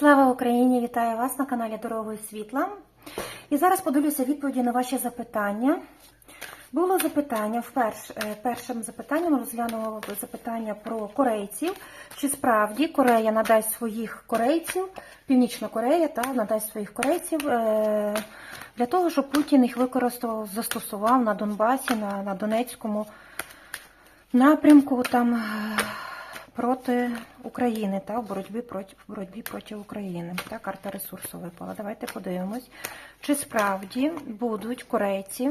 Слава Україні! Вітаю вас на каналі Дорогою Світла. І зараз подивлюся відповіді на ваші запитання. Було запитання вперше, першим запитанням розглянуло запитання про корейців. Чи справді Корея надасть своїх корейців, Північна Корея та надасть своїх корейців е, для того, щоб Путін їх використав, застосував на Донбасі, на, на Донецькому напрямку там проти України та в боротьбі проти в боротьбі проти України. Та карта ресурсу випала. Давайте подивимось, чи справді будуть корейці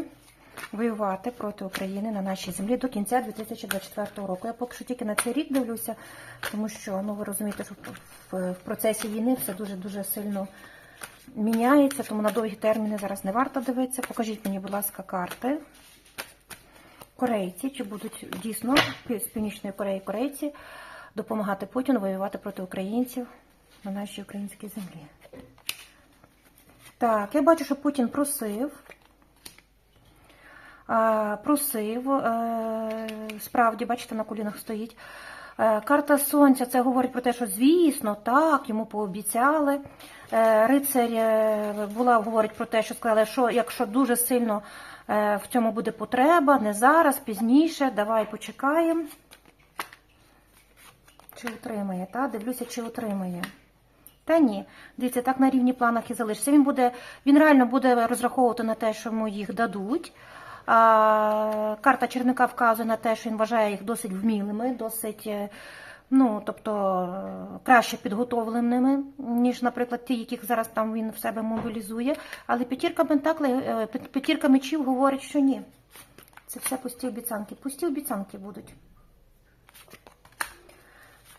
воювати проти України на нашій землі до кінця 2024 року. Я поки що тільки на цей рік дивлюся, тому що ну ви розумієте, що в, процесі війни все дуже дуже сильно міняється, тому на довгі терміни зараз не варто дивитися. Покажіть мені, будь ласка, карти. Корейці, чи будуть дійсно з Північної Кореї корейці допомагати Путіну воювати проти українців на нашій українській землі? Так, я бачу, що Путін просив. Просив, е, справді, бачите, на колінах стоїть. Е, Карта Сонця це говорить про те, що звісно, так, йому пообіцяли. Е, Рицарь була говорить про те, що сказали, що якщо дуже сильно в цьому буде потреба, не зараз, пізніше, давай почекаємо. Чи отримає, та? Дивлюся, чи отримає. Та ні, дивіться, так на рівні планах і залишиться. Він буде, він реально буде розраховувати на те, що йому їх дадуть. А, карта черника вказує на те, що він вважає їх досить вмілими, досить, е, ну, тобто е, краще підготовленими, ніж, наприклад, ті, яких зараз там він в себе мобілізує. Але п'ятірка е, п'ятірка мечів говорить, що ні. Це все пусті обіцянки. Пусті обіцянки будуть.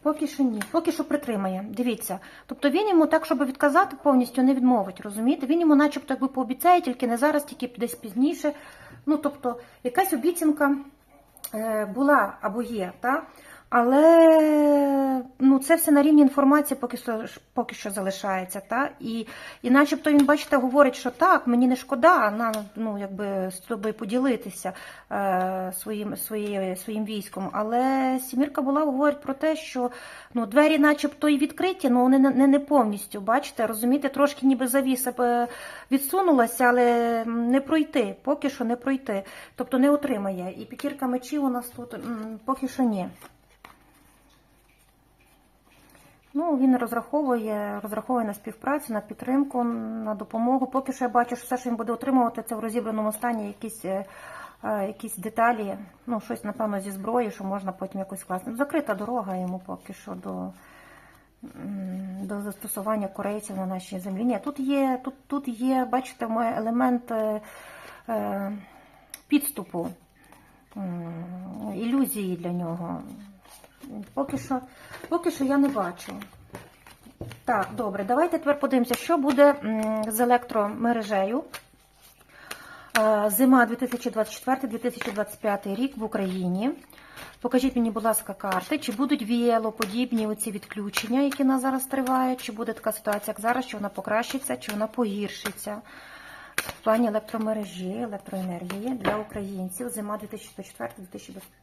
Поки що ні, поки що притримає. Дивіться. Тобто він йому так, щоб відказати, повністю не відмовить, розумієте? Він йому начебто якби пообіцяє, тільки не зараз, тільки десь пізніше. Ну, тобто, якась обіцянка е, була або є, та? але це все на рівні інформації поки що, поки що залишається. Та? І, і начебто він, бачите, говорить, що так, мені не шкода на, ну, якби, з тобою поділитися е, своїм, своє, своїм військом. Але Сімірка була говорить про те, що ну, двері начебто і відкриті, але вони не, не, не повністю. Бачите, розумієте, трошки ніби завіса відсунулася, але не пройти, поки що не пройти. Тобто не отримає. І п'ятірка мечів у нас тут поки що ні. Ну, він розраховує, розраховує на співпрацю, на підтримку, на допомогу. Поки що я бачу, що все, що він буде отримувати, це в розібраному стані якісь, е, е, якісь деталі, ну, щось, напевно, зі зброї, що можна потім якось класти. Закрита дорога йому поки що до, до застосування корейців на нашій землі. Ні, тут є, тут, тут є, бачите, мой елемент е, е, підступу, ілюзії для нього. Поки що, поки що я не бачу. Так, добре, давайте тепер подивимося, що буде з електромережею. Е, Зима 2024-2025 рік в Україні. Покажіть мені, будь ласка, карти, чи будуть віялоподібні оці відключення, які на зараз тривають, чи буде така ситуація, як зараз, чи вона покращиться, чи вона погіршиться в плані електромережі, електроенергії для українців. Зима 2024-2025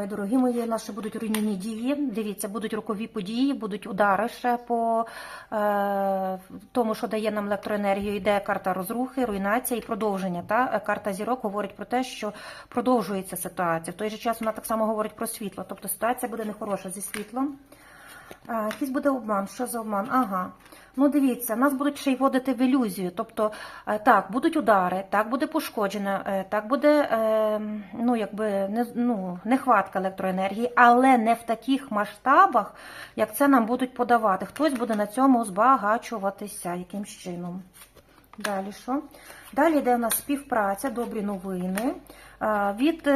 Ой, дорогі мої, наші будуть руйнівні дії. Дивіться, будуть рокові події, будуть удари ще по е, тому, що дає нам електроенергію. Йде карта розрухи, руйнація і продовження. Та Е, карта зірок говорить про те, що продовжується ситуація. В той же час вона так само говорить про світло. Тобто ситуація буде нехороша зі світлом. Якийсь буде обман. Що за обман? Ага. Ну, дивіться, нас будуть ще й вводити в ілюзію. Тобто, е, так, будуть удари, так буде пошкоджено, е, так буде е, ну, якби, не, ну, нехватка електроенергії, але не в таких масштабах, як це нам будуть подавати. Хтось буде на цьому збагачуватися якимсь чином. Далі що? Далі йде у нас співпраця, добрі новини від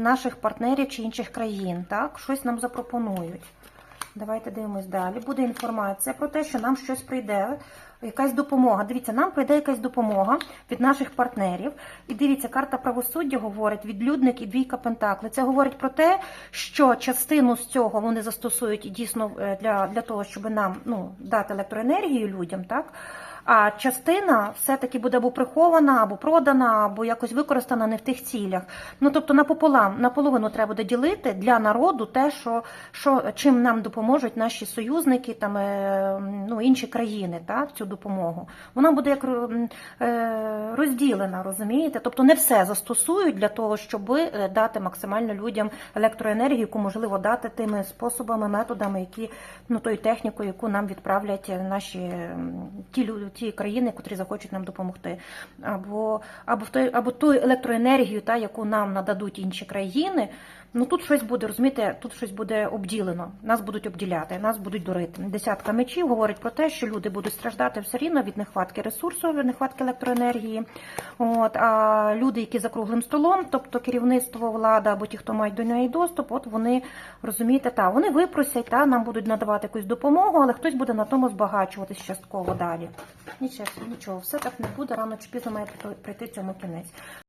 наших партнерів чи інших країн. Так? Щось нам запропонують. Давайте дивимось далі. Буде інформація про те, що нам щось прийде, якась допомога. Дивіться, нам прийде якась допомога від наших партнерів. І дивіться, карта правосуддя говорить відлюдник і двійка пентакли. Це говорить про те, що частину з цього вони застосують дійсно е, для, для того, щоб нам ну, дати електроенергію людям, так? А частина все-таки буде або прихована, або продана, або якось використана не в тих цілях. Ну тобто напополам, наполовину треба буде ділити для народу те, що, що чим нам допоможуть наші союзники, там е, ну інші країни, та в цю допомогу. Вона буде як е, розділена, розумієте? Тобто не все застосують для того, щоб е, дати максимально людям електроенергію, яку можливо дати тими способами, методами, які ну тою технікою, яку нам відправлять наші ті люди, ті країни, котрі захочуть нам допомогти, або або в той, або ту електроенергію, та яку нам нададуть інші країни. Ну тут щось буде, розумієте, тут щось буде обділено. Нас будуть обділяти, нас будуть дурити. Десятка мечів говорить про те, що люди будуть страждати все рівно від нехватки ресурсу, від нехватки електроенергії. От а люди, які за круглим столом, тобто керівництво, влада або ті, хто мають до неї доступ, от вони розумієте, та вони випросять, та нам будуть надавати якусь допомогу, але хтось буде на тому збагачуватись частково далі. Нічого, нічого, все так не буде. Рано чи пізно має прийти цьому кінець.